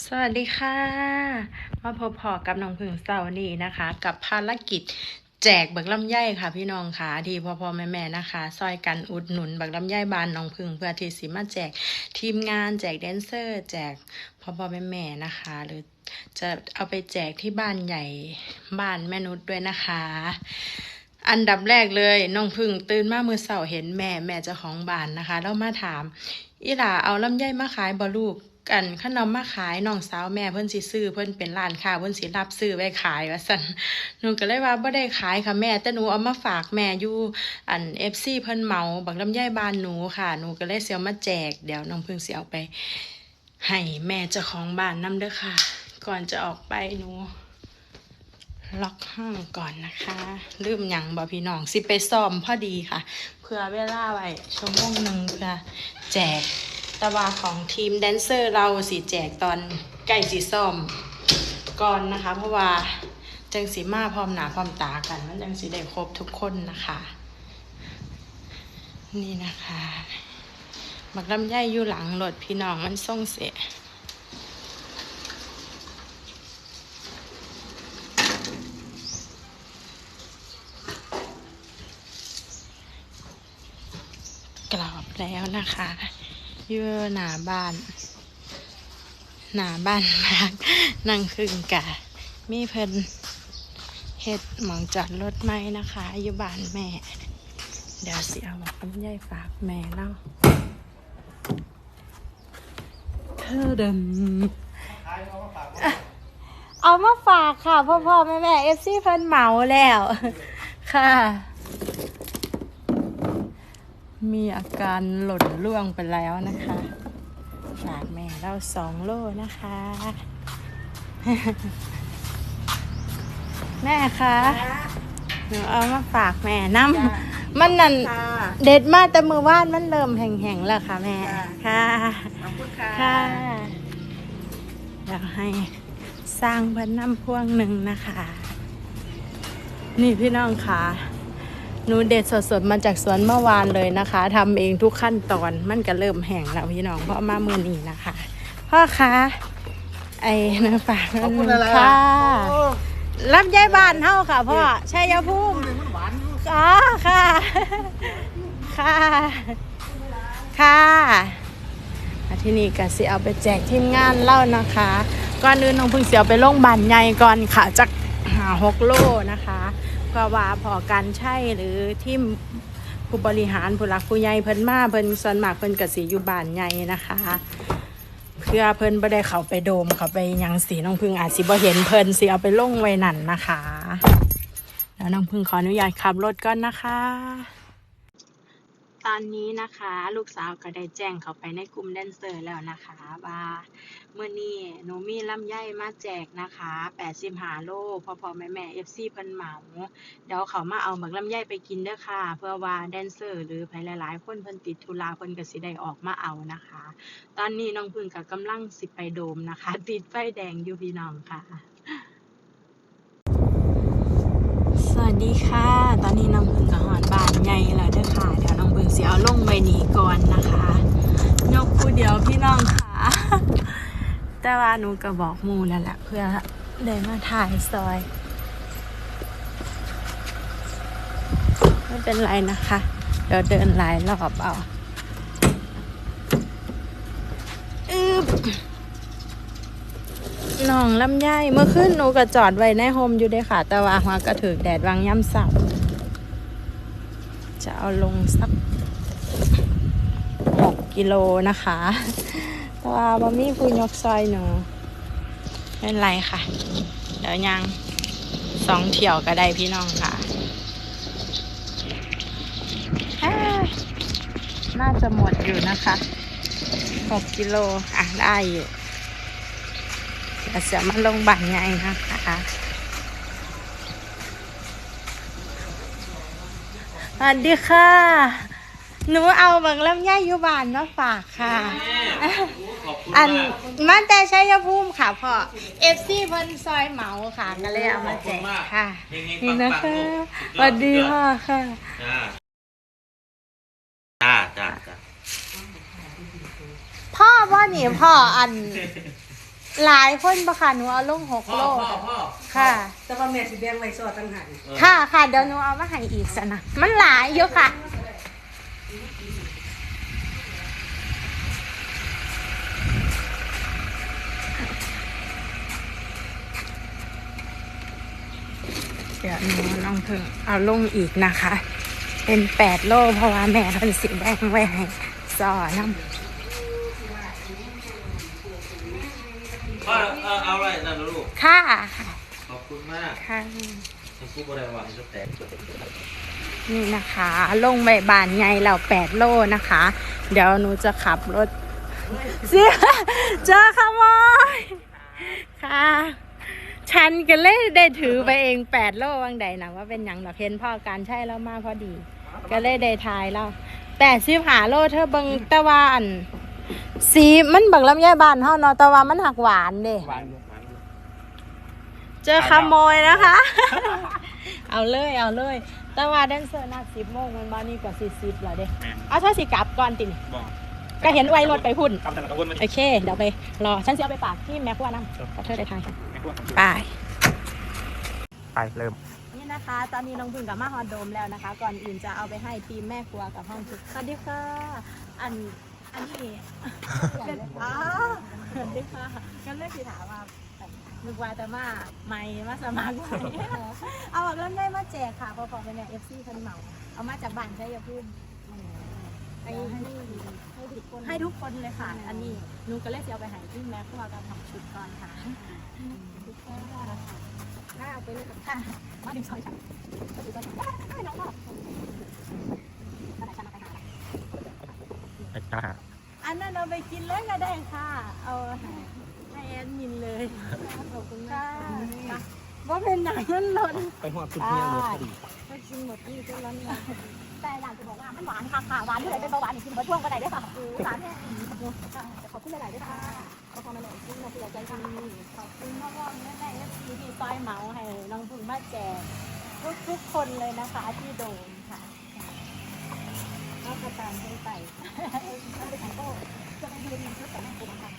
สวัสดีค่ะ มาพบพอกับน้องพึ่งเสาร์นี้นะคะ กับภารกิจแจกบักลำไยค่ะ พี่น้องค่ะที่พ่อพ่อแม่แม่ๆนะคะซอยกันอุดหนุนบักลำไยบานน้องพึ่งเพื่อที่สิมาแจกทีมงาน แจกแดนเซอร์ แจกพ่อพ่อแม่แม่ๆนะคะ หรือจะเอาไปแจกที่บ้านใหญ่บ้านแม่นุชด้วยนะคะ อันดับแรกเลยน้องพึ่งตื่นมาเมื่อเสาร์เห็นแม่แม่จ้าของบ้านนะคะแล้วมาถามอีหล่าเอาลำไยมาขายบ่ลูก กันขนมมาขายน้องสาวแม่เพิ่นสิซื้อเพิ่นเป็นร้านค้าเพิ่นสิรับซื้อไว้ขายว่าซั่นหนูก็เลยว่าบ่ได้ขายค่ะแม่แต่หนูเอามาฝากแม่อยู่อัน FC เพิ่นเหมาบักลำไยบ้านหนูค่ะหนูก็เลยสิเอามาแจกเดี๋ยวน้องเพิ่งสิเอาไป ให้แม่เจ้าของบ้านนํเด้อค่ะ ก่อนจะออกไปหนูล็อกห้องก่อนนะคะลืมยังบ่พี่น้องสิไปซ่อมพอดีค่ะ เพื่อเวลาไว้ชั่วโมงหนึ่งเพื่อแจก ตะวาของทีมแดนเซอร์เราสิแจกตอนใกล้สิซ่อมก่อนนะคะ เพราะว่าจังสีมาพร้อมหนาพร้อมตากันมันจังสีได้ครบทุกคนนะคะ นี่นะคะบักลำไยอยู่หลังรถพี่น้องมันส่งเสียกรอบแล้วนะคะ อยู่หน้าบ้าน หน้าบ้านมากนั่งครึ่งกะมีเพิ่นเฮ็ดหมองจอดรถไหมนะคะอยู่บ้านแม่ เดี๋ยวสิเอาคำใหญ่ฝากแม่เล่าเธอเดินเอามาฝากค่ะพ่อพ่อแม่แม่เอฟซีเพิ่นเหมาแล้ว ค่ะ มีอาการหล่นล่วงไปแล้วนะคะฝากแม่เราสองโลนะคะ แม่คะหนูเอามาฝากแม่น้ำมันนั่นค่ะเด็ดมากแต่มือว่านมันเริ่มแห้งๆแล้วค่ะแม่ ค่ะ ขอบคุณค่ะค่ะเดี๋ยวให้สร้างเพิ่นน้ำพวงหนึ่งนะคะ นี่พี่น้องค่ะ หนูเด็ดสดๆมาจากสวนเมื่อวานเลยนะคะทำเองทุกขั้นตอนมันก็เริ่มแห้งแล้วพี่น้องเพราะมามือนี้นะคะ พ่อคะไอ้น้ำฝากขอบคุณอะไรค่ะโอ้รับยายบ้านเท่าค่ะพ่อชัยภูมิยมันหวานอยู่อ๋อค่ะ ค่ะค่ะอะที่นี่ก็สิเอาไปแจกทีมงานเล่านะคะก่อนอื่นน้องเพึ่งเสียวไปโรงพยาบาลใหญ่ก่อนค่ะจากหาหกโลนะคะ เพื่อว่าพอการใช่หรือที่ผู้บริหารผู้หลักผู้ใหญ่เพิ่นมาเพิ่นส่วนมากเพิ่นกสิอยู่บ้านใหญ่นะคะ เพื่อเพิ่นบ่ได้เข้าไปโดมเข้าไปยังสีน้องพึ่งอาจสิบ่เห็นเพิ่นสิเอาไปลงไว้นั่นนะคะแล้วน้องพึ่งขออนุญาตขับรถก่อนนะคะตอนนี้นะคะ ลูกสาวก็ได้แจ้งเขาไปในกลุ่มแดนเซอร์แล้วนะคะ ว่า เมื่อนี้หนูมีลำไยมาแจกนะคะ85โลพอพอแม่แม่ FC เพิ่นเหมาเดี๋ยวเขามาเอาหมักลำไยไปกินเด้อค่ะ เพื่อว่าแดนเซอร์ หรือใครหลายๆ คนเพิ่นติดธุระเพิ่นก็สิได้ออกมาเอานะคะ ตอนนี้น้องพึ่งก็กำลังสิไปโดมนะคะ ติดไฟแดงอยู่พี่น้องค่ะ สวัสดีค่ะ ตอนนี้น้องพึ่งกับหอนบานใหญ่แล้วเด้อค่ะ เดี๋ยวน้องพึ่งสิเอาลงไปหนีก่อนนะคะ ยกผู้เดียวพี่น้องค่ะ แต่ว่าหนูก็บอกมูแล้วแหละเพื่อได้มาถ่ายซอย ไม่เป็นไรนะคะ เดี๋ยวเดินหลายรอบเอาอึบน้องลำไยเมื่อคืนหนูก็จอดไว้ในโฮมอยู่เด้อค่ะ แต่ว่าหัวกระถือแดดวางย่ำเสาจะเอาลงสักหกกิโลนะคะ ว่าบะมี่ผู้ยกซอยหนูไม่เป็นไรค่ะ เดี๋ยวยังสองเที่ยวก็ได้พี่น้องค่ะอ่าน่าจะหมดอยู่นะคะหกกิโลอะได้อยู่เดี๋ยวจะมาลงบันใหญ่นะคะสวัสดีค่ะ หนูเอาบังลำไยอยู่บ้านมาฝากค่ะอันมันแต่ชัยภูมิค่ะพ่อเอฟซีเพิ่นซอยเหมาค่ะก็เลยเอามาแจกค่ะนี่นะคะสวัสดีพ่อค่ะ จ้าจ้าจ้าจ้าพ่อว่านี่พ่ออัน หลายคนปะค่ะหนูเอาลงหกพ่อโลพ่อพ่อค่ะ แต่ว่าแม่สิแบ่งไว้ซอตั้งหากเออ ค่ะค่ะเดี๋ยวหนูเอามาให้อีกสนะมันหลายเยอะค่ะ เดี๋ยวหนูน้องเพิ่งเอาลงอีกนะคะ เป็นแปดโลเพราะว่าแม่เพิ่นสิแบ่งไว้ให้สอน้พ่อเออเอาอะไรนั่นนะลูกำค่ะ ขอบคุณมากค่ะทั้งคู่บริวารจะแตกนี่นะคะ ลงใบบานไงเราแปดโลนะคะ เดี๋ยวหนูจะขับรถเสียเจอขโมยค่ะ ฉันก็เลยได้ถือไปเองแปดโลวังใดนะว่าเป็นอย่างเราเห็นพ่อการใช่แล้วมาพอดี ก็เลยได้ทายแล้วแต่สิบหาโลเธอเบิงแตะวันสีมันบักลำไยบานเฮาเนาะแต่ว่ามันหักหวานเด้หวานอยู่หวานอยู่เจอขโมยนะคะ เอาเลยเอาเลย แต่ว่าแดนเซอร์นัดสิบโมงมันมานี่กว่าสี่สิบแล้วเด้แม่นเอาถ้าสิกลับก่อนตินบอ กก็เห็นไวรถไปพุ่นกำลังกระวนมาโอเค เดี๋ยวไปรอ ฉันจะเอาไปฝากที่แม็กว่านั่งกับเธอได้ทายไม่ควรไป ไปเริ่ม นี่นะคะ ตอนนี้น้องพึ่งกับมาฮอดโดมแล้วนะคะ ก่อนอื่นจะเอาไปให้ทีมแม่ครัวกับห้องทุกสวัสดีค่ะ อัน อันนี้เป็นอ๋อสวัสดีค่ะก็เลยสิถามว่านึกว่าแต่มาไม่มาสมัครไว้เอาแบบเริ่มได้มาแจกค่ะพอๆเป็นเนี่ยเอฟซีคนเหมา เอามาจากบ้านใช้ยาพุ่ม ให้ให้ให้ทุกคนให้ทุกคนเลยค่ะ อันนี้หนูก็เลยจะเอาไปให้ที่แม่ครัวกับทำชุดก่อนค่ะได้เอาไปเลยค่ะมาดึงซอยฉันดึงซอยฉันได้น้องบอกอันไหนฉันเอาไปหาไปจ้าหาอันนั้นเอาไปกินเลยก็ได้ค่ะ เอาให้แอดมินเลยขอบคุณค่ะว่าเป็นหนังมันหล่นไปหัวคุณเมียเลยพอดีก็กินหมดนี่ก็ร้อนนะ แต่อยากจะบอกว่ามันหวานค่ะค่ะหวานที่ไหนเป็นเบาหวานกินเบอร์ช่วงก็ได้ด้วยค่ะหวานเนี่ยขอบคุณหลายๆด้วยค่ะขอบคุณหลายๆที่มาเสียใจค่ะขอบคุณพ่อพ่อแม่แม่เอฟซีที่ซอยเมาให้น้องพึ่งมาแจกทุกทุกคนเลยนะคะที่โดมค่ะก็กระตามให้ไปก็ไปของโต้จะไปดูดีชุดแต่งงานค่ะ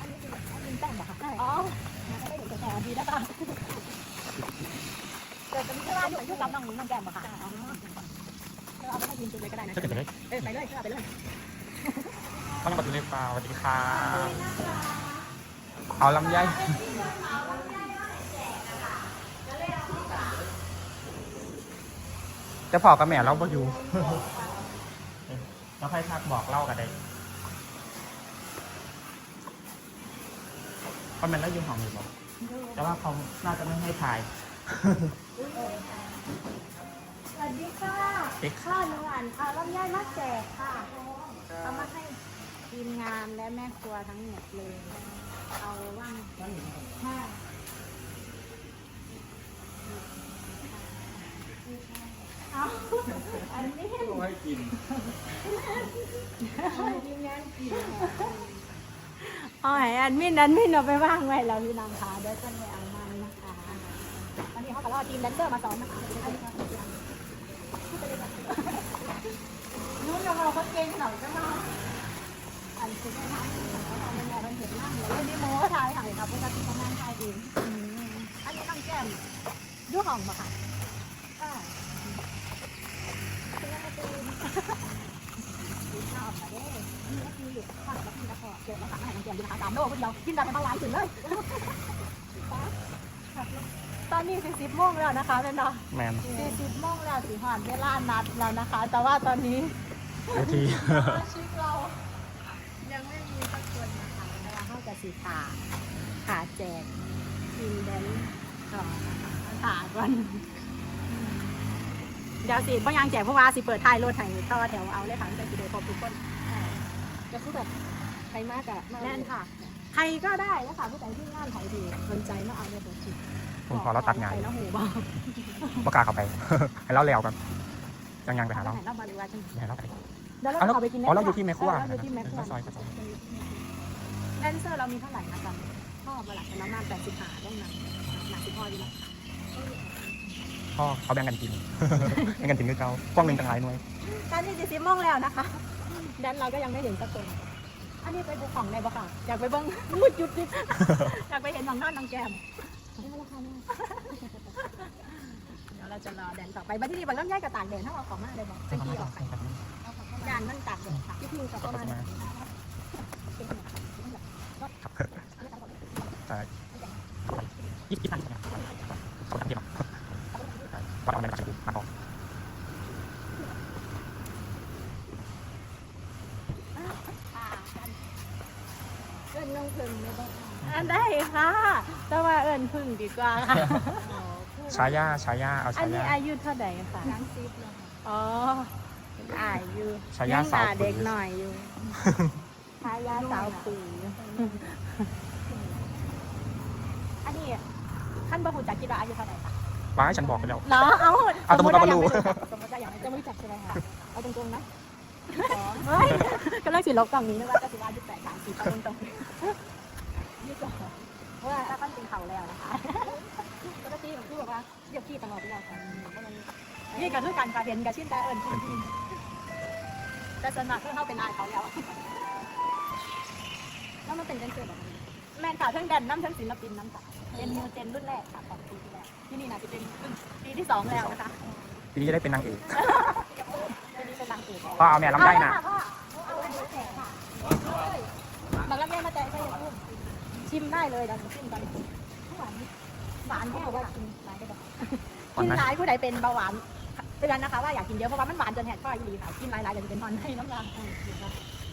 อันนี้คืออันนี้แต่งเหรอคะอ๋อไม่ได้เดี๋ยวแต่ดีนะคะ จะมีเวลาอยู่ที่กับน้องมันแก่งเหรอคะเอาไปให้ยินจุดเลยก็ได้นะ ถ้าเกิดไปเลยเออไปเลยเอาไปเลยเขายังประตูในป่าสวัสดีค่ะเอาลำไยจะพอกับแม่เราบ่อยู่เราให้ทักบอกเล่ากันได้เพราะมันแล้วอยู่ห้องอยู่บอกแต่ว่าเขาน่าจะไม่ให้ถ่าย สวัสดีค่ะเด็ก ข้าวหนูอ่านข่าวลำไยมาแจกค่ะ เอามาให้ทีมงานและแม่ครัวทั้งหมดเลย เอาว่างค่ะเอาอันนี้ให้กินทีมงานกินอ๋อแอดมินนั้นมินเอาไปว่างไว้แล้วพี่นางคะเดี๋ยวจะไปเอามานะคะตอนนี้ เขาเอาทีมแดนเซอร์มาซ้อมนะคะนู้นเราเขาเก่งหน่อยก็มาอันคือแม่ทำเขาทำแม่มันเห็นนั่งเลยนี่โม้ทายถ่ายครับปกติเขานั่งถ่ายดีอันนี้ต้องแก้มยุ่งห้องมาค่ะชอบมาเด้นี่ก็คือผักแล้วกินกระเพาะเดี๋ยวมาสั่งอาหารแกงดีนะคะสามโลคนเดียวกินแบบเป็นเบาหวานถึงเลย ตอนนี้สี่สิบ โมงแล้วนะคะเป็นเนาะแมนสี่สิบโมงแล้วสีหอนเวลานัดแล้วนะคะ แต่ว่าตอนนี้เวทีสมาชิกเรา ยังไม่มีสักคนนะคะแต่ว่าเข้ากับสีขาขาแจกทีมแดนก่อนนะคะขาก่อนเดี๋ยวสิบางอย่างแจกเพราะว่าสิเปิดท้ายรถไถต่อแถวเอาเลยค่ะจะสิเดครบทุกคนก็คือแบบใครมากอะแน่นค่ะ ใครก็ได้นะคะผู้ใดที่งานไถดีสนใจมาเอาเลยผมสิ ผมขอเราตัดงานไปแล้วหูบอกประกล้าศเข้าไป ให้เราแล้วกันยังยังไปหาเราเรามาดูว่าจังให้เราไปเดี๋ยวเราเอาแล้วเอาไปกินอ๋อเราอยู่ที่แม่ครัวเราอยู่ที่แม่ครัวซอยก็ซอยแดนเซอร์เรามีเท่าไหร่นะจ๊ะพ่อเวลาเป็นน้ำมันแปดสิบห้าต้องนำหนักสิบพ่ออยู่แล้วพ่อเขาแบ่งกันกินแบ่งกันกินคือเขากว้างหนึ่งต่างหลายหน่วยตอนนี้จะสิบโมงแล้วนะคะแดนเราก็ยังไม่เห็นสักคนอันนี้นี่ไปบุกของในบ่ค่ะอยากไปเบิ้งมุดจุดจิอยากไปเห็นน้องนอนน้องแก้มเดี๋ยวเรา จะรอแดนต่อไปบัดที่นี่บังน้ำย่ายกับตากแดดถ้าเอาของมาเลยบอกจะกี่ออกไปยานมันตากแดดค่ะพี่พิงกับประมาณแต่ยี่สิบพันเขาทำเดียววัดเอาเงินมาจากกูมาออกเอิ้นน้องเพิ่งไม่ต้องอันได้ค่ะ แต่ว่าเอิญพึ่งดีกว่าค่ะ ชายาชายาเอาอันชานี้ยา อายุเท่าไหร่ค่ะล้างซีฟเลยอ๋อเป็นอายุชายายังสาวหน้ปุ๋เด็ยกหน่อยอยู่ชายาสาวปุ๋ยอันนี้ขั้นบรรพุจักกีฬาอายุเท่าไหร่คะว้ายฉันบอกไปแล้ว เนาะเอาเอาสมมุติว่ารู้ สมมติว่าอย่างไรจะไม่รู้จักใช่ไหมคะเอาตรงๆนะเฮ้ยก็เลิกสิลบกล่องนี้นะว่าจะสิบายี่สิบแปดสามสี่เอาตรงๆยี่สิบสองเพราะว่าถ้าขั้นเป็นเขาแล้วนะคะปกติผมพูดบอก ว่าเรียกพี่ตลอดเวลาค่ะนี่ก็คือการการเรียนกับชิ้นแต่เอิญพี่แต่ส่วนมากเพื่อเข้าเป็นอายเขาแล้วแล้วมันเป็นกันเกิดแบบแม่นค่ะทั้งแดนน้ำทั้งศิลปินน้ำค่ะเป็นนิวเจนรุ่นแรกค่ะของปีที่แล้วที่นี่น่าจะเป็นปีที่สองแล้วนะคะทีนี้จะได้เป็นนางเอกปีนี้เป็นนางเอกแล้วพ่อเอาแม่ลำได้นะบางลำไยมาแจกใช่ไหมชิมได้เลยเดี๋ยวหนูชิมกันหวาน หวานเขาบอกว่ากินหลายได้บอกก่อนกินนะหลายผู้ใดเป็นเบาหวานเตือนนะคะว่าอยากกินเยอะเพราะว่ามันหวานจนแหกคออยู่ดีค่ะกินหลายๆเดี๋ยวจะเป็นทอนให้น้ำลาย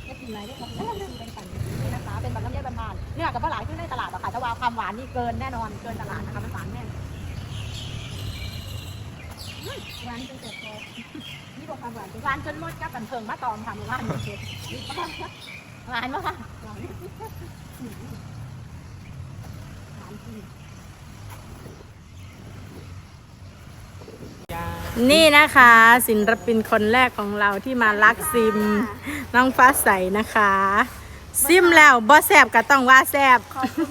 จะกินหลายได้ครับแล้วมันเป็นกันนี่นะคะเป็นแบบลำไยบานๆเนื้อกับปลาหลายขึ้นในตลาดหรอกค่ะแต่ว่าความหวานนี่เกินแน่นอนเกินตลาดนะคะมันหวานแน่นหวานจนเกิดพอนี่บอกความหวานหวานจนหมดกับกันเพิงมาตอมค่ะหมู่บ้านเด็ดหวานมากค่ะหวานหวานจริง นี่นะคะศิลปินคนแรกของเราที่มารักซิม น้องฟ้าใสนะคะ ซิมแล้วบ่แซบก็ต้องว่าแซบขอบคุณ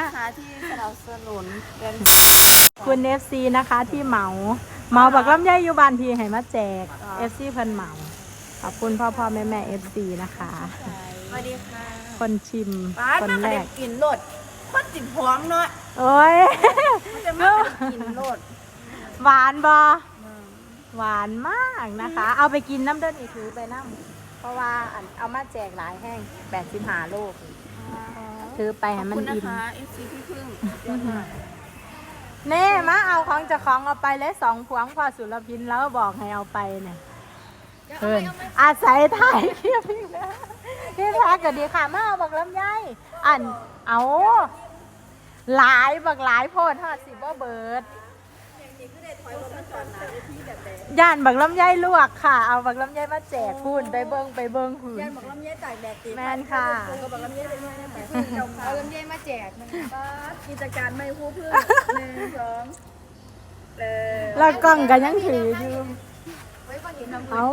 นะคะที่สนับสนุนเรียนคุณเอฟซีนะคะที่เหมาเหมาบักลำไยอยู่บ้านพี่ให้มาแจกเอฟซีเพิ่นเหมาขอบคุณพ่อพ่อแม่แม่เอฟซีนะคะสวัสดีค่ะคนชิมป้าคนมาแรเด็กกกินโลดคนติดหอมเนาะโอ้ยมันจะมากินโลดหวานบอ หวานมากนะคะ เอาไปกินน้ำเดินอีกถือไปน้ำเพราะว่าอันเอามาแจกหลายแห้งแปดสิบห้าลูกถือไปให้มันคุณนะอิ่มคะ FC พี่พึ่งเน่มาเอาของเจะของเอาไปเลยสองพวงพอสุรพินแล้วบอกให้เอาไปเนี่ยเพิ่นอาศัยถ่ายคลิปอีกแล้วพี่แพ็กก็ดีค่ะมาเอาบักลำไยอันเอาหลายบักหลายโพดทอดสิบ่เบิด ย่านบักลำไยลวกค่ะ เอาบักลำไยมาแจกพูนไปเบิ้งไปเบิ้งพูนย่านบอกลำไยตากแดดตีแม่นค่ะก็บอกลำไยเลยไม่ได้แต่พึ่งเจ้าค่ะเอาลำไยมาแจกนะคะกิจการไม่คู่พึ่งหนึ่งสองเออแล้วกล้องก็ยังถืออยู่ไว้ก่อนเห็นน้ำเอา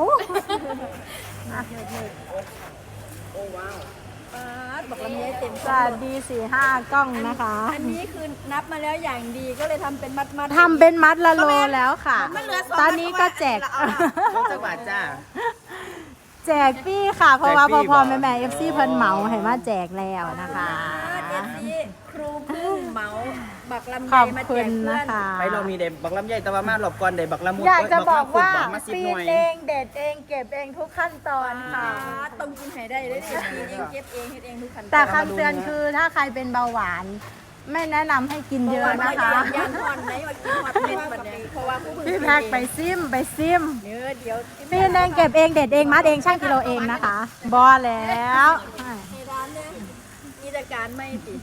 ป้าดบอกลำไยเต็มสวัสดีสี่ห้ากล้องนะคะ อันนี้คือนับมาแล้วอย่างดีก็เลยทำเป็นมัดมัด ทำเป็นมัดละโลแล้วค่ะ มันเหลือสองตอนนี้ก็แจกจังหวัดจ้า แจกปี้ค่ะ เพราะว่าแจกฟรีพอพอบอกแม่แม่เอฟซีเพิ่นเหมาให้มาแจกแล้วนะคะ เอฟซีครูพึ่งเหมา บักลำขไยอบมาแจคุณกเพื่อนะนคะ ไปเรามีเด็บักลำใหญ่แต่ว่ามาหลบก่อนเด็บักละมุดอยากจะบอกว่ามาสิบปีหน่วยนเองเด็ดเองเก็บเองทุกขั้นตอนค่ะ ต้องกินให้ได้เลยดิกินเองเก็บเองเฮ็ดเองทุกขั้นตอนแต่คำเตือนคือถ้าใครเป็นเบาหวาน ไม่แนะนำให้กินเยอะนะคะ ยานอ่อนไหนว่ากินหอดเม็ดบัดนี้เพราะว่าผู้พึ่งพี่แพ็กไปซิมไปซิม เนื้อเดี๋ยวปีนเองเก็บเองเด็ดเองมัดเองช่างกิโลเองนะคะ บอแล้ว ในร้านเนี่ยกิจการไม่ติด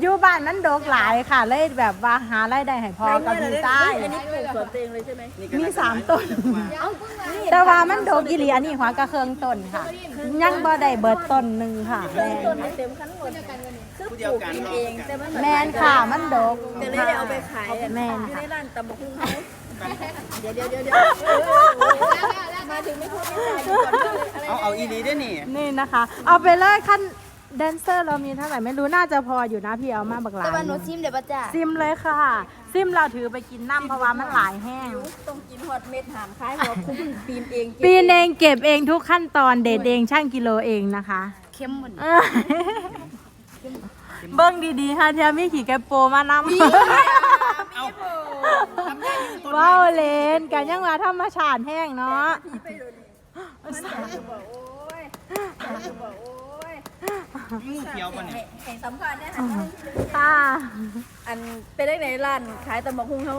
อยู่บ้านนั้นโดกหลายค่ะเลยแบบว่าหารายได้ให้พอกับพี่ใต้อันนี้ปลูกสวนเองเลยใช่ไหมมีสามต้น แต่ว่ามันโดกอีหลีอันนี้หัวกระเคืองต้นค่ะ ยังบ่ได้เบิดต้นหนึ่งค่ะแม่นต้นเต็มขั้นหมดคือปลูกกินเองแต่มันแมนค่ะมันโดกจะเลยได้เอาไปขายแม่นอยู่ค่ะในร้านตำบักหุ่งเขาเดี๋ยวเดี๋ยวเดี๋ยวเดี๋ยวมาถึงไม่พูดไม่จาอยู่ก่อนเลยอะไรเอาเอาอีดีด้วยนี่นี่นะคะ เอาไปเลยขั้น แดนเซอร์เรามีเท่าไหร่ไม่รู้น่าจะพออยู่นะพี่เอามาบักหลายแต่ว่าหนูซิมเดี๋ยวป้าจ้าซิมเลยค่ะ ซิมเราถือไปกินน้ำเพราะว่ามันหลายแห้ง ต้องกินฮอดเม็ดหามคล้ายหัวคุ้มปีนเองปีนเองเก็บเองทุกขั้นตอนเด็ดเองช่างกิโลเองนะคะเข้มหมดเอ้ยเบิ้งดีๆฮะเทียมีขี่แกโปมานำเอาทำได้อยู่ต้นว้าวเลนกันยังว่าธรรมชาติแห้งเนาะ งูเขียวปะเนี่ยเห็นสำคัญเนี่ยค่ะค่ะอันเป็นได้ไหนร้านขายตำบักหุ่งเขา